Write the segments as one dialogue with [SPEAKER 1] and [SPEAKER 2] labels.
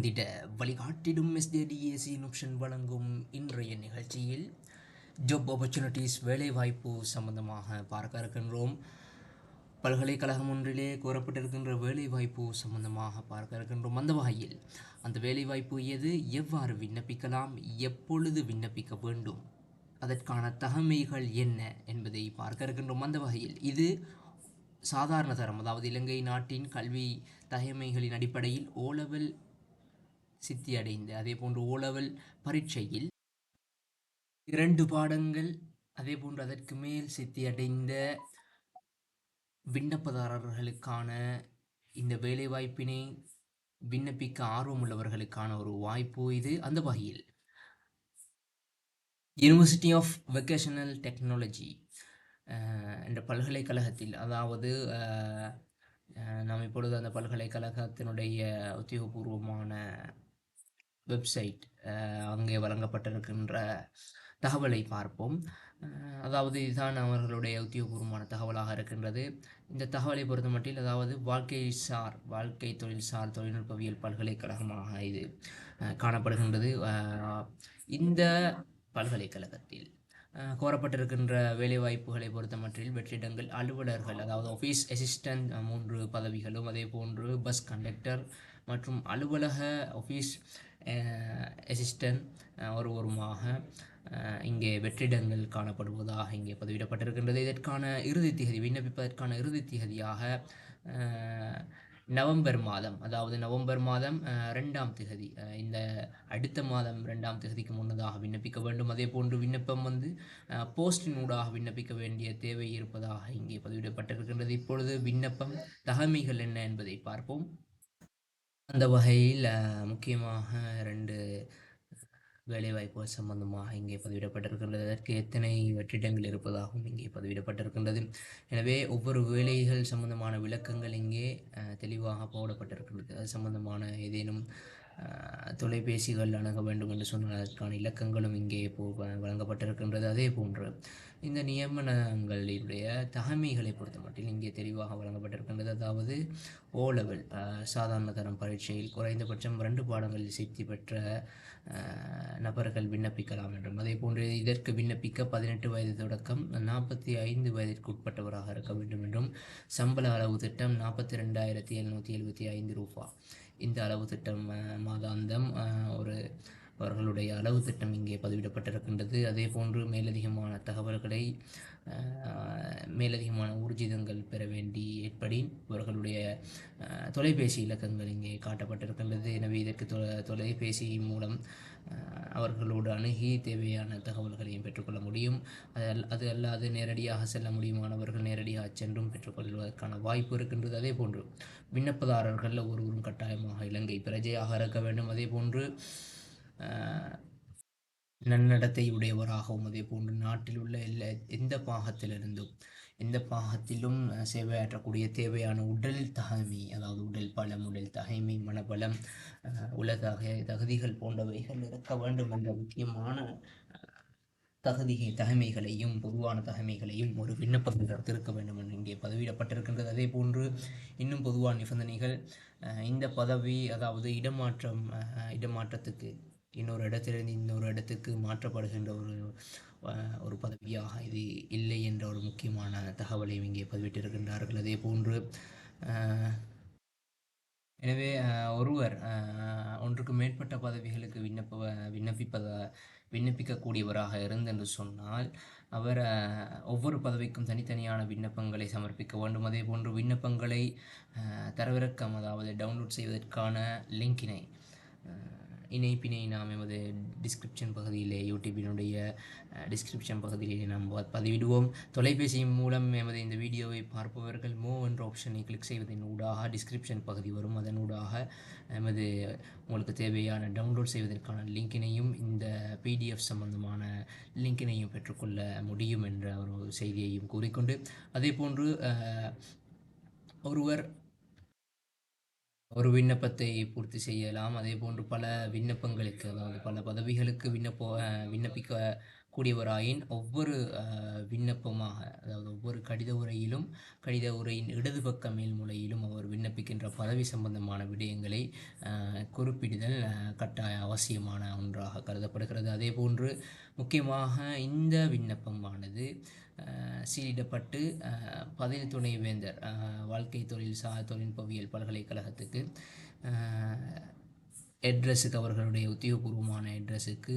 [SPEAKER 1] வாழ்ந்திட வழிகாட்டிடும் எஸ்டிடிஏசி ஆப்ஷன் வழங்கும் இன்றைய நிகழ்ச்சியில் ஜாப் ஆப்பர்ச்சுனிட்டிஸ் வேலைவாய்ப்பு சம்பந்தமாக பார்க்க இருக்கின்றோம். பல்கலைக்கழகம் ஒன்றிலே கூறப்பட்டிருக்கின்ற வேலைவாய்ப்பு சம்பந்தமாக பார்க்க இருக்கின்றோம். அந்த வகையில் அந்த வேலைவாய்ப்பு எது? எவ்வாறு விண்ணப்பிக்கலாம்? எப்பொழுது விண்ணப்பிக்க வேண்டும்? அதற்கான தகமைகள் என்ன என்பதை பார்க்க இருக்கின்றோம். அந்த வகையில் இது சாதாரண தரம் அதாவது இலங்கை நாட்டின் கல்வி தகைமைகளின் அடிப்படையில் ஓலெவல் சித்தி அடைந்த அதே போன்று ஓலவல் பரீட்சையில் இரண்டு பாடங்கள் அதே போன்று அதற்கு மேல் சித்தி அடைந்த விண்ணப்பதாரர்களுக்கான இந்த வேலைவாய்ப்பினை விண்ணப்பிக்க ஆர்வமுள்ளவர்களுக்கான ஒரு வாய்ப்பு இது. அந்த வகையில் யூனிவர்சிட்டி ஆஃப் வெக்கேஷனல் டெக்னாலஜி என்ற பல்கலைக்கழகத்தில் அதாவது நாம் இப்பொழுது அந்த பல்கலைக்கழகத்தினுடைய உத்தியோகபூர்வமான வெப்சைட் அங்கே வழங்கப்பட்டிருக்கின்ற தகவலை பார்ப்போம். அதாவது இதுதான் அவர்களுடைய உத்தியோகபூர்வமான தகவலாக இருக்கின்றது. இந்த தகவலை பொறுத்த மட்டில் அதாவது வாழ்க்கை சார் வாழ்க்கை தொழில் சார் தொழில்நுட்பவியல் பல்கலைக்கழகமாக இது காணப்படுகின்றது. இந்த பல்கலைக்கழகத்தில் கோரப்பட்டிருக்கின்ற வேலைவாய்ப்புகளை பொறுத்தமட்டில் வெற்றிடங்கள் அலுவலர்கள் அதாவது ஆஃபீஸ் அசிஸ்டன்ட் மூன்று பதவிகளும் அதே போன்று பஸ் கண்டக்டர் மற்றும் அலுவலக ஆஃபீஸ் அசிஸ்டன்ட் ஒருவருமாக இங்கே வெற்றிடங்கள் காணப்படுவதாக இங்கே பதிவிடப்பட்டிருக்கின்றது. இதற்கான இறுதி திகதி விண்ணப்பிப்பதற்கான இறுதி திகதியாக நவம்பர் மாதம் அதாவது நவம்பர் மாதம் ரெண்டாம் திகதி இந்த அடுத்த மாதம் ரெண்டாம் திகதிக்கு முன்னதாக விண்ணப்பிக்க வேண்டும். அதே போன்று விண்ணப்பம் வந்து போஸ்டினூடாக விண்ணப்பிக்க வேண்டிய தேவை இருப்பதாக இங்கே பதிவிடப்பட்டிருக்கின்றது. இப்பொழுது விண்ணப்பம் தகமைகள் என்ன என்பதை பார்ப்போம். அந்த வகையில் முக்கியமாக ரெண்டு வேலைவாய்ப்புகள் சம்பந்தமாக இங்கே பதிவிடப்பட்டிருக்கின்றது அதற்கு எத்தனை வெற்றிடங்கள் இருப்பதாகவும் இங்கே பதிவிடப்பட்டிருக்கின்றது. எனவே ஒவ்வொரு வேலைகள் சம்பந்தமான விளக்கங்கள் இங்கே தெளிவாக போடப்பட்டிருக்கின்றது. அது சம்பந்தமான ஏதேனும் தொலைபேசிகள் அணுக வேண்டும் என்று சொன்னால் அதற்கான இலக்கங்களும் இங்கே போ வழங்கப்பட்டிருக்கின்றது. அதே போன்று இந்த நியமனங்களினுடைய தகமைகளை பொறுத்த மட்டில் இங்கே தெளிவாக வழங்கப்பட்டிருக்கின்றது. அதாவது ஓ லெவல் சாதாரண தரம் பரீட்சையில் குறைந்தபட்சம் ரெண்டு பாடங்களில் சித்தி பெற்ற நபர்கள் விண்ணப்பிக்கலாம் என்றும். அதே போன்று இதற்கு விண்ணப்பிக்க பதினெட்டு வயது தொடக்கம் நாற்பத்தி ஐந்து வயதிற்கு உட்பட்டவராக இருக்க வேண்டும் என்றும். சம்பள அளவு திட்டம் நாற்பத்தி ரெண்டாயிரத்தி எழுநூற்றி எழுபத்தி ஐந்து ரூபா. இந்த அளவு திட்டம் மாதாந்தம் ஒரு அவர்களுடைய அளவு திட்டம் இங்கே பதிவிடப்பட்டிருக்கின்றது. அதே போன்று மேலதிகமான தகவல்களை மேலதிகமான ஊர்ஜிதங்கள் பெற வேண்டி ஏற்படி இவர்களுடைய தொலைபேசி இலக்கங்கள் இங்கே காட்டப்பட்டிருக்கின்றது. எனவே இதற்கு தொ தொலைபேசி மூலம் அவர்களோடு அணுகி தேவையான தகவல்களையும் பெற்றுக்கொள்ள முடியும். அது அல்- அது அல்லாது நேரடியாக செல்ல முடியுமானவர்கள் நேரடியாக சென்றும் பெற்றுக்கொள்வதற்கான வாய்ப்பு இருக்கின்றது. அதே போன்று விண்ணப்பதாரர்கள் ஒருவரும் கட்டாயமாக இலங்கை பிரஜையாக இருக்க வேண்டும். அதே போன்று நன்னடத்தை உடையவராகவும் அதே போன்று நாட்டில் உள்ள எல்லா எந்த பாகத்திலிருந்தும் எந்த பாகத்திலும் சேவையாற்றக்கூடிய தேவையான உடல் தகைமை அதாவது உடல் பலம் உடல் தகைமை மனபலம் உலக தகுதிகள் போன்றவைகள் இருக்க வேண்டும் என்ற முக்கியமான அஹ், தகுதி பொதுவான தகமைகளையும் ஒரு விண்ணப்பத்தில் இருக்க வேண்டும் என்று இங்கே பதவியிடப்பட்டிருக்கின்றது. அதே போன்று இன்னும் பொதுவான நிபந்தனைகள் இந்த பதவி அதாவது இடமாற்றம் இடமாற்றத்துக்கு இன்னொரு இடத்திலிருந்து இன்னொரு இடத்துக்கு மாற்றப்படுகின்ற ஒரு ஒரு பதவியாக இது இல்லை என்ற ஒரு முக்கியமான தகவலையும் இங்கே பதிவிட்டிருக்கின்றார்கள். அதே போன்று எனவே ஒருவர் ஒன்றுக்கு மேற்பட்ட பதவிகளுக்கு விண்ணப்ப விண்ணப்பிப்பத விண்ணப்பிக்கக்கூடியவராக இருந்தென்று சொன்னால் அவர் ஒவ்வொரு பதவிக்கும் தனித்தனியான விண்ணப்பங்களை சமர்ப்பிக்க வேண்டும். அதே போன்று விண்ணப்பங்களை தரவிறக்கம் அதாவது டவுன்லோட் செய்வதற்கான லிங்கினை இணைப்பினை நாம் எமது டிஸ்கிரிப்ஷன் பகுதியிலே யூடியூபினுடைய டிஸ்கிரிப்ஷன் பகுதியிலே நாம் பதிவிடுவோம். தொலைபேசி மூலம் எமது இந்த வீடியோவை பார்ப்பவர்கள் மூவ் என்ற ஆப்ஷனை கிளிக் செய்வதன் ஊடாக டிஸ்கிரிப்ஷன் பகுதி வரும். அதன் ஊடாக எமது உங்களுக்கு தேவையான டவுன்லோட் செய்வதற்கான லிங்கினையும் இந்த பிடிஎஃப் சம்பந்தமான லிங்கினையும் பெற்றுக்கொள்ள முடியும் என்ற ஒரு செய்தியையும் கூறிக்கொண்டு அதே போன்று ஒருவர் ஒரு விண்ணப்பத்தை பூர்த்தி செய்யலாம். அதே போன்று பல விண்ணப்பங்களுக்கு அதாவது பல பதவிகளுக்கு விண்ணப்ப விண்ணப்பிக்க கூடியவராயின் ஒவ்வொரு விண்ணப்பமாக அதாவது ஒவ்வொரு கடித உரையிலும் கடித உரையின் இடது பக்க மேல்முலையிலும் அவர் விண்ணப்பிக்கின்ற பதவி சம்பந்தமான விடயங்களை குறிப்பிடுதல் கட்டாய அவசியமான ஒன்றாக கருதப்படுகிறது. அதே போன்று முக்கியமாக இந்த விண்ணப்பமானது சீலிடப்பட்டு பதில் துணைவேந்தர் வாழ்க்கை தொழில் சா தொழில்நுட்பவியல் பல்கலைக்கழகத்துக்கு அட்ரஸுக்கு அவர்களுடைய உத்தியோகபூர்வமான அட்ரஸுக்கு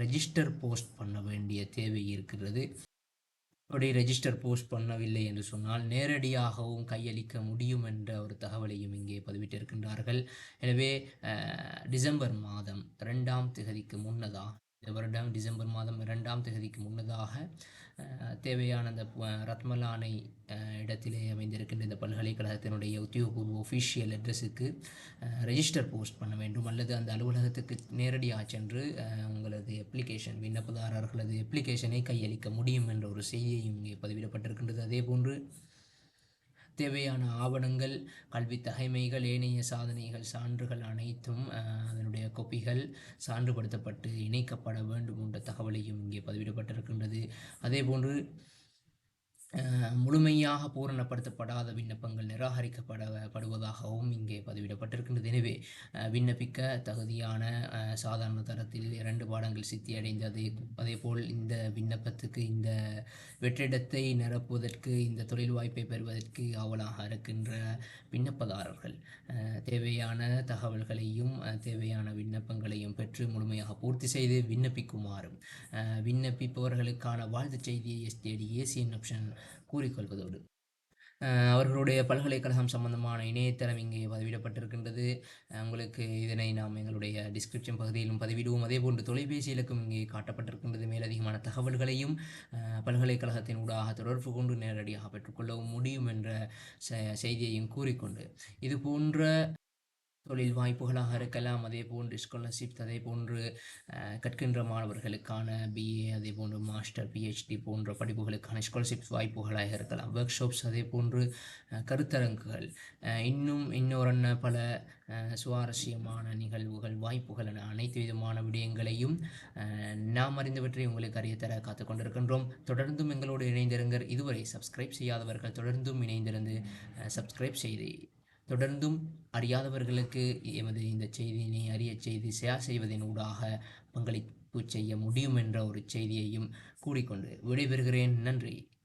[SPEAKER 1] ரெஜிஸ்டர் போஸ்ட் பண்ண வேண்டிய தேவை இருக்கிறது. அப்படி ரெஜிஸ்டர் போஸ்ட் பண்ணவில்லை என்று சொன்னால் நேரடியாகவும் கையளிக்க முடியும் என்ற ஒரு தகவலையும் இங்கே பதிவிட்டிருக்கின்றார்கள். எனவே டிசம்பர் மாதம் ரெண்டாம் திகதிக்கு முன்னதாக வருடம் டிசம்பர் மாதம் இரண்டாம் தேதிக்கு முன்னதாக தேவையான அந்த ரத்மலானை இடத்திலே அமைந்திருக்கின்ற இந்த பல்கலைக்கழகத்தினுடைய உத்தியோகபூர்வ ஒஃபிஷியல் அட்ரஸுக்கு ரெஜிஸ்டர் போஸ்ட் பண்ண வேண்டும். அல்லது அந்த அலுவலகத்துக்கு நேரடியாக சென்று உங்களது அப்ளிகேஷன் விண்ணப்பதாரர்களது அப்ளிகேஷனை கையளிக்க முடியும் என்ற ஒரு செய்தியும் இங்கே பதிவிடப்பட்டிருக்கின்றது. அதே போன்று தேவையான ஆவணங்கள் கல்வி தகைமைகள் ஏனைய சாதனைகள் சான்றுகள் அனைத்தும் அதனுடைய கொப்பிகள் சான்றுபடுத்தப்பட்டு இணைக்கப்பட வேண்டும் என்ற தகவலையும் இங்கே பதிவிடப்பட்டிருக்கின்றது. அதே போன்று முழுமையாக பூரணப்படுத்தப்படாத விண்ணப்பங்கள் நிராகரிக்கப்பட படுவதாகவும் இங்கே பதிவிடப்பட்டிருக்கின்றது. எனவே விண்ணப்பிக்க தகுதியான சாதாரண தரத்தில் இரண்டு பாடங்கள் சித்தி அடைந்தது அதேபோல் இந்த விண்ணப்பத்துக்கு இந்த வெற்றிடத்தை நிரப்புவதற்கு இந்த தொழில் வாய்ப்பை பெறுவதற்கு ஆவலாக இருக்கின்ற விண்ணப்பதாரர்கள் தேவையான தகவல்களையும் தேவையான விண்ணப்பங்களையும் பெற்று முழுமையாக பூர்த்தி செய்து விண்ணப்பிக்குமாறும் விண்ணப்பிப்பவர்களுக்கான வாழ்த்து செய்தியை எஸ்டிடி ஏசியன் ஆப்ஷன் கூறிக்கொள்வதோடு. அவர்களுடைய பல்கலைக்கழகம் சம்பந்தமான இணையதளம் இங்கே பதிவிடப்பட்டிருக்கின்றது. உங்களுக்கு இதனை நாம் எங்களுடைய டிஸ்கிரிப்ஷன் பகுதியிலும் பதிவிடுவோம். அதே போன்று தொலைபேசி இலக்கும் இங்கே காட்டப்பட்டிருக்கின்றது. மேலதிகமான தகவல்களையும் பல்கலைக்கழகத்தின் ஊடாக தொடர்பு கொண்டு நேரடியாக பெற்றுக்கொள்ளவும் முடியும் என்ற செய்தியையும் கூறிக்கொண்டு. இது போன்ற தொழில் வாய்ப்புகளாக இருக்கலாம். அதே போன்று ஸ்காலர்ஷிப் அதே போன்று கற்கின்ற மாணவர்களுக்கான பிஏ அதே போன்று மாஸ்டர் பிஹெச்டி போன்ற படிப்புகளுக்கான ஸ்காலர்ஷிப் வாய்ப்புகளாக இருக்கலாம். ஒர்க் ஷாப்ஸ் அதே போன்று கருத்தரங்குகள். இன்னும் இன்னொரு பல சுவாரஸ்யமான நிகழ்வுகள் வாய்ப்புகள் என அனைத்து விதமான விடயங்களையும் நாம் அறிந்தவற்றை உங்களுக்கு அறியத்தர காத்து கொண்டிருக்கின்றோம். தொடர்ந்தும் எங்களோடு இணைந்திருங்கள். இதுவரை சப்ஸ்கிரைப் செய்யாதவர்கள் தொடர்ந்தும் இணைந்திருந்து சப்ஸ்கிரைப் செய்து தொடர்ந்தும் அறியாதவர்களுக்கு எமது இந்த செய்தியினை அறிய செய்து ஷேர் செய்வதன் ஊடாக பங்களிப்பு செய்ய முடியும் என்ற ஒரு செய்தியையும் கூறிக்கொண்டு விடைபெறுகிறேன். நன்றி.